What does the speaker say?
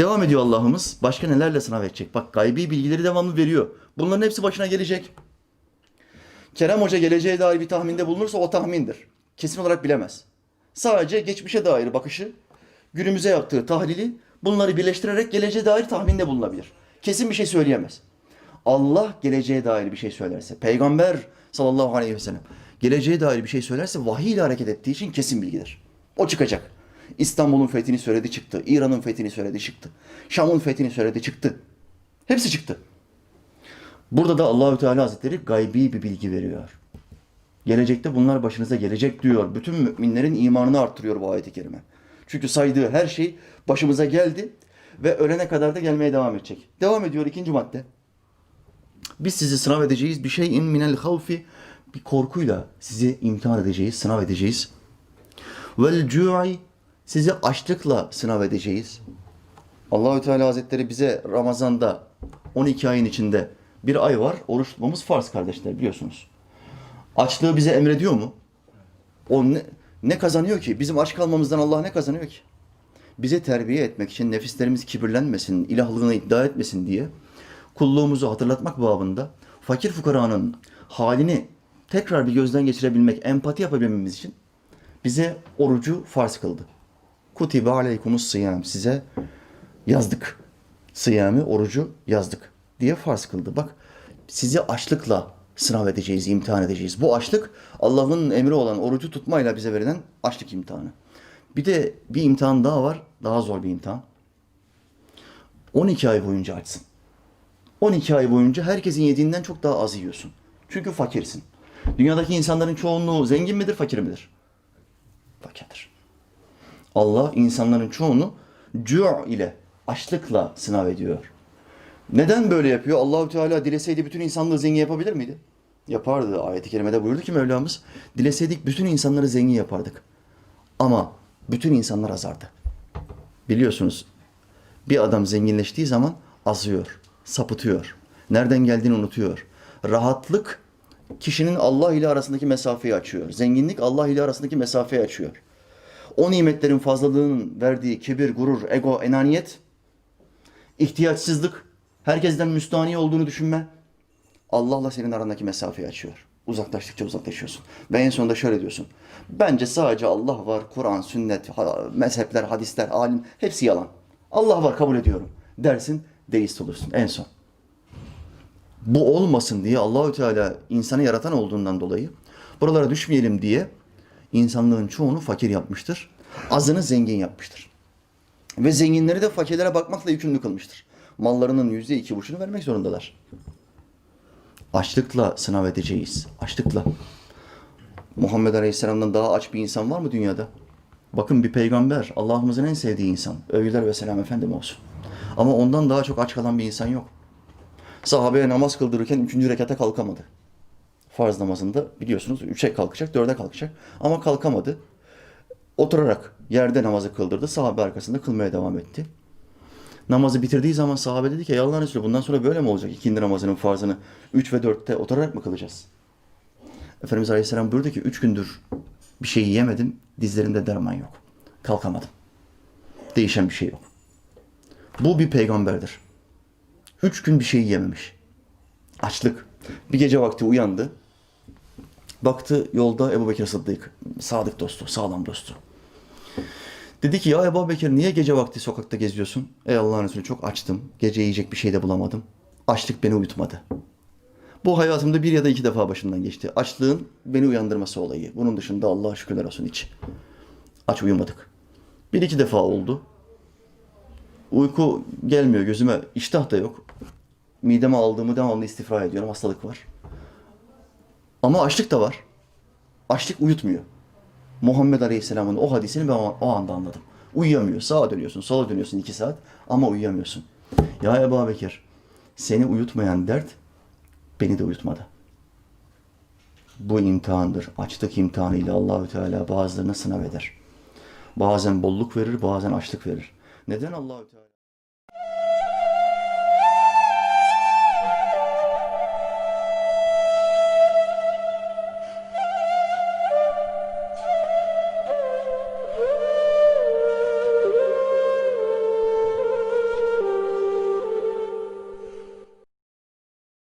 Devam ediyor Allah'ımız. Başka nelerle sınav edecek? Bak gaybi bilgileri devamlı veriyor. Bunların hepsi başına gelecek. Kerem Hoca geleceğe dair bir tahminde bulunursa o tahmindir. Kesin olarak bilemez. Sadece geçmişe dair bakışı, günümüze yaptığı tahlili bunları birleştirerek geleceğe dair tahminde bulunabilir. Kesin bir şey söyleyemez. Allah geleceğe dair bir şey söylerse, Peygamber sallallahu aleyhi ve sellem geleceğe dair bir şey söylerse vahiy ile hareket ettiği için kesin bilgidir. O çıkacak. İstanbul'un fethini söyledi çıktı. İran'ın fethini söyledi çıktı. Şam'ın fethini söyledi çıktı. Hepsi çıktı. Burada da Allahü Teala Hazretleri gaybi bir bilgi veriyor. Gelecekte bunlar başınıza gelecek diyor. Bütün müminlerin imanını arttırıyor bu ayet-i kerime. Çünkü saydığı her şey başımıza geldi ve ölene kadar da gelmeye devam edecek. Devam ediyor ikinci madde. Biz sizi sınav edeceğiz. Bir şeyin minel havfi bir korkuyla sizi imtihan edeceğiz, sınav edeceğiz. Vel cu'i sizi açlıkla sınav edeceğiz. Allahü Teala Hazretleri bize Ramazan'da 12 ayın içinde bir ay var. Oruç tutmamız farz kardeşler biliyorsunuz. Açlığı bize emrediyor mu? O ne, ne kazanıyor ki? Bizim aç kalmamızdan Allah ne kazanıyor ki? Bize terbiye etmek için nefislerimiz kibirlenmesin, ilahlığını iddia etmesin diye kulluğumuzu hatırlatmak babında fakir fukaranın halini tekrar bir gözden geçirebilmek, empati yapabilmemiz için bize orucu farz kıldı. Kutibe aleykumus sıyam. Size yazdık. Sıyamı, orucu yazdık diye farz kıldı. Bak sizi açlıkla sınav edeceğiz, imtihan edeceğiz. Bu açlık Allah'ın emri olan orucu tutmayla bize verilen açlık imtihanı. Bir de bir imtihan daha var. Daha zor bir imtihan. 12 ay boyunca açsın. 12 ay boyunca herkesin yediğinden çok daha az yiyorsun. Çünkü fakirsin. Dünyadaki insanların çoğunluğu zengin midir, fakir midir? Fakirdir. Allah insanların çoğunu cu' ile, açlıkla sınav ediyor. Neden böyle yapıyor? Allahü Teala dileseydi bütün insanlığı zengin yapabilir miydi? Yapardı. Ayet-i kerimede buyurdu ki Mevlamız, dileseydik bütün insanları zengin yapardık. Ama bütün insanlar azardı. Biliyorsunuz bir adam zenginleştiği zaman azıyor, sapıtıyor. Nereden geldiğini unutuyor. Rahatlık kişinin Allah ile arasındaki mesafeyi açıyor. Zenginlik Allah ile arasındaki mesafeyi açıyor. O nimetlerin fazlalığının verdiği kibir, gurur, ego, enaniyet, ihtiyaçsızlık, herkesten müstahni olduğunu düşünme, Allah'la senin arandaki mesafeyi açıyor. Uzaklaştıkça uzaklaşıyorsun. Ve en sonunda şöyle diyorsun. Bence sadece Allah var, Kur'an, sünnet, mezhepler, hadisler, alim hepsi yalan. Allah var kabul ediyorum dersin, deist olursun en son. Bu olmasın diye Allahü Teala insanı yaratan olduğundan dolayı buralara düşmeyelim diye insanlığın çoğunu fakir yapmıştır. Azını zengin yapmıştır. Ve zenginleri de fakirlere bakmakla yükümlü kılmıştır. Mallarının yüzde iki buçuğunu vermek zorundalar. Açlıkla sınav edeceğiz. Açlıkla. Muhammed Aleyhisselam'dan daha aç bir insan var mı dünyada? Bakın bir peygamber, Allah'ımızın en sevdiği insan. Övgüler ve selam efendim olsun. Ama ondan daha çok aç kalan bir insan yok. Sahabeye namaz kıldırırken üçüncü rekata kalkamadı. Farz namazında biliyorsunuz üçe kalkacak, dörde kalkacak. Ama kalkamadı. Oturarak yerde namazı kıldırdı. Sahabe arkasında kılmaya devam etti. Namazı bitirdiği zaman sahabe dedi ki "Ey Allah'ın Resulü bundan sonra böyle mi olacak? İkindi namazının farzını 3 ve 4'te oturarak mı kılacağız? Efendimiz Aleyhisselam buyurdu ki üç gündür bir şey yiyemedim. Dizlerimde derman yok. Kalkamadım. Değişen bir şey yok. Bu bir peygamberdir. Üç gün bir şey yememiş. Açlık. Bir gece vakti uyandı. Baktı yolda Ebu Bekir Sıddık. Sadık dostu, sağlam dostu. Dedi ki ya Ebu Bekir niye gece vakti sokakta geziyorsun? Ey Allah'ın Resulü çok açtım. Gece yiyecek bir şey de bulamadım. Açlık beni uyutmadı. Bu hayatımda bir ya da iki defa başımdan geçti. Açlığın beni uyandırması olayı. Bunun dışında Allah'a şükürler olsun hiç. Aç uyumadık. Bir iki defa oldu. Uyku gelmiyor gözüme. İştah da yok. Mideme aldığımı devamlı istifra ediyorum. Hastalık var. Ama açlık da var. Açlık uyutmuyor. Muhammed Aleyhisselam'ın o hadisini ben o anda anladım. Uyuyamıyor. Sağa dönüyorsun, sola dönüyorsun iki saat ama uyuyamıyorsun. Ya Ebu Bekir, seni uyutmayan dert beni de uyutmadı. Bu imtihandır. Açlık imtihanıyla Allahü Teala bazılarına sınav eder. Bazen bolluk verir, bazen açlık verir. Neden Allahü Teala